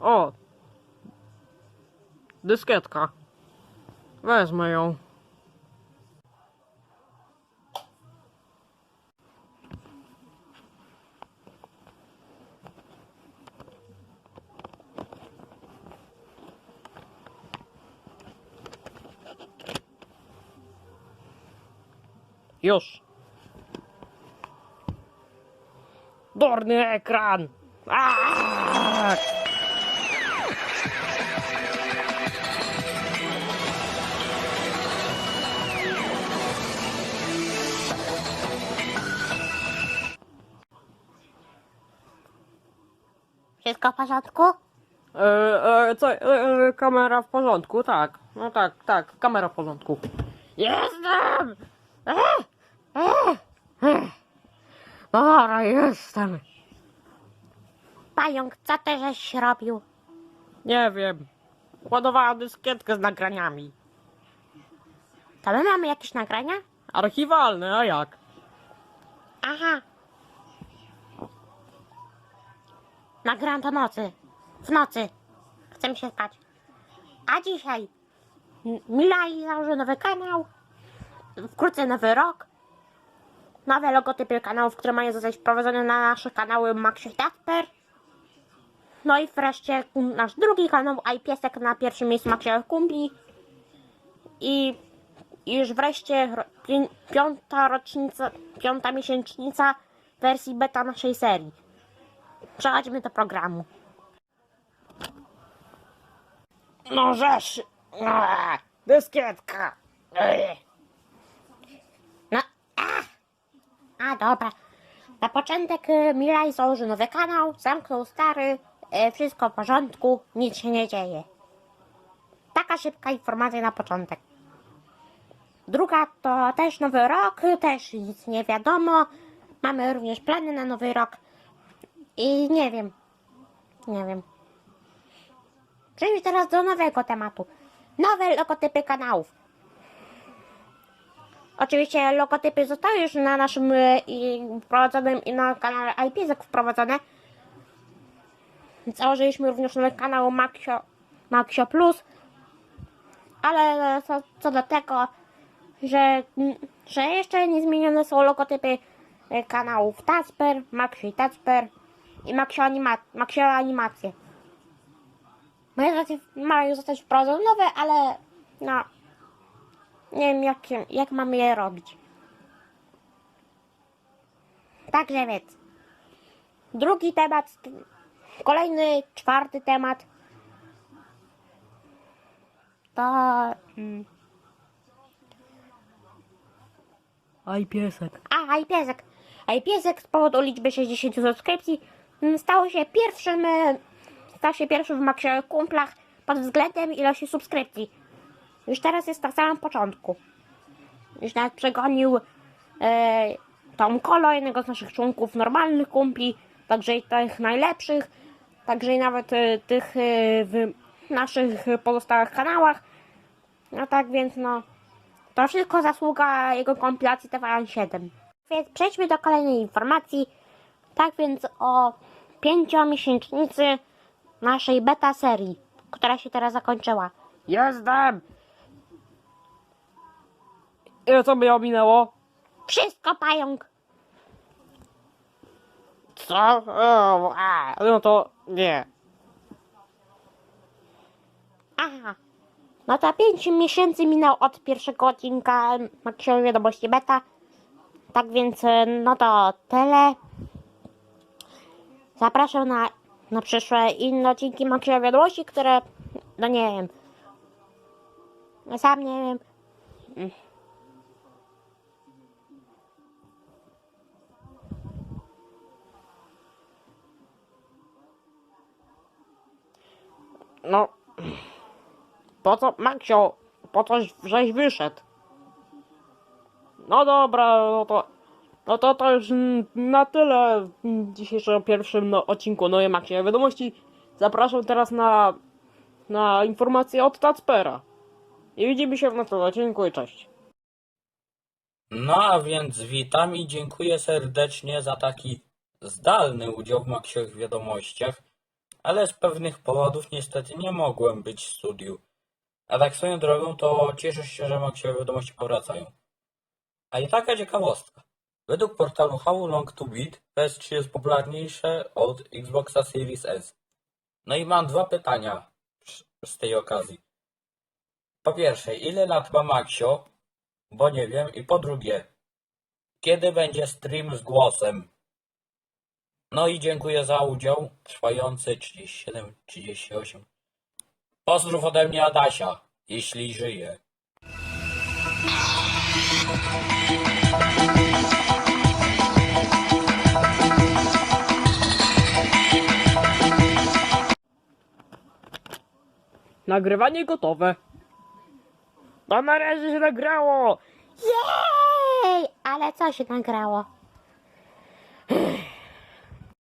O! Dyskietka. Wezmę ją. Już. Durny ekran! Aaaa! Wszystko w porządku? E, e, co, e, e, kamera w porządku, tak. No tak, tak, kamera w porządku. Jestem! E, e, e. Dobra, jestem. Pająk, co ty żeś robił? Nie wiem. Ładowałem dyskietkę z nagraniami. To my mamy jakieś nagrania? Archiwalne, a jak? Aha. Nagrałam do nocy. W nocy. Chcę się spać. A dzisiaj Milaj założy nowy kanał. Wkrótce nowy rok. Nowe logotypy kanałów, które mają zostać wprowadzone na nasze kanały Maxie Jasper. No i wreszcie nasz drugi kanał iPiesek na pierwszym miejscu Maxie Kumpli. I i już wreszcie piąta rocznica, piąta miesięcznica wersji beta naszej serii. Przechodźmy do programu. No żeż! Eee, Dyskietka! No, a, a dobra. Na początek y, Milaj założy nowy kanał, zamknął stary, y, wszystko w porządku, nic się nie dzieje. Taka szybka informacja na początek. Druga to też nowy rok, też nic nie wiadomo. Mamy również plany na nowy rok. I nie wiem. Nie wiem. Przejdźmy teraz do nowego tematu. Nowe logotypy kanałów. Oczywiście logotypy zostały już na naszym e, i wprowadzonym i na kanale iPizek wprowadzone. Założyliśmy również nowy kanał Maxio, Maxio Plus. Ale co, co do tego, że, że jeszcze nie zmienione są logotypy e, kanałów Tasper, Maxio i Tasper i Maxio, Anima, Maxio Animacje. Mają zostać, mają zostać wprowadzone nowe, ale no nie wiem jak, jak mamy je robić. Także więc. Drugi temat. Kolejny, czwarty temat. To. Mm, Aj piesek. a, i piesek. A i piesek z powodu liczby 60 subskrypcji mm, stał się pierwszym. e, Stał się pierwszym w Maxie kumplach pod względem ilości subskrypcji. Już teraz jest na samym początku. Już nawet przegonił e, Tom Kolo, jednego z naszych członków normalnych kumpli, także i tych najlepszych, także i nawet e, tych e, w naszych pozostałych kanałach. No tak więc no, to wszystko zasługa jego kompilacji TVN7. Więc przejdźmy do kolejnej informacji. Tak więc o pięciomiesięcznicy naszej beta serii, która się teraz zakończyła. Jestem! Ile co by ominęło? Wszystko pająk! Co? No to nie. Aha. No to 5 miesięcy minął od pierwszego odcinka Maxiowej Wiadomości Beta. Tak więc, e, no to tyle. Zapraszam na, na przyszłe inne odcinki Maxiowej Wiadomości, które, no nie wiem. Sam nie wiem. No. Po co, Maksio, po coś żeś wyszedł? No dobra, no to. No to to już na tyle w dzisiejszym pierwszym no, odcinku Nowej Maxie Wiadomości. Zapraszam teraz na, na informacje od Tacpera. I widzimy się w następnym odcinku i cześć. No a więc witam i dziękuję serdecznie za taki zdalny udział w Maksiowych Wiadomościach. Ale z pewnych powodów niestety nie mogłem być w studiu. A tak swoją drogą to cieszę się, że maksiowe wiadomości powracają. A i taka ciekawostka. Według portalu How Long To Beat PS3 jest popularniejsze od Xboxa Series S. No i mam dwa pytania z tej okazji. Po pierwsze, ile lat ma Maxio? Bo nie wiem. I po drugie, kiedy będzie stream z głosem? No i dziękuję za udział, trwający 37-38. Pozdrów ode mnie Adasia, jeśli żyje. Nagrywanie gotowe. No na razie się nagrało. Jej! Ale co się nagrało?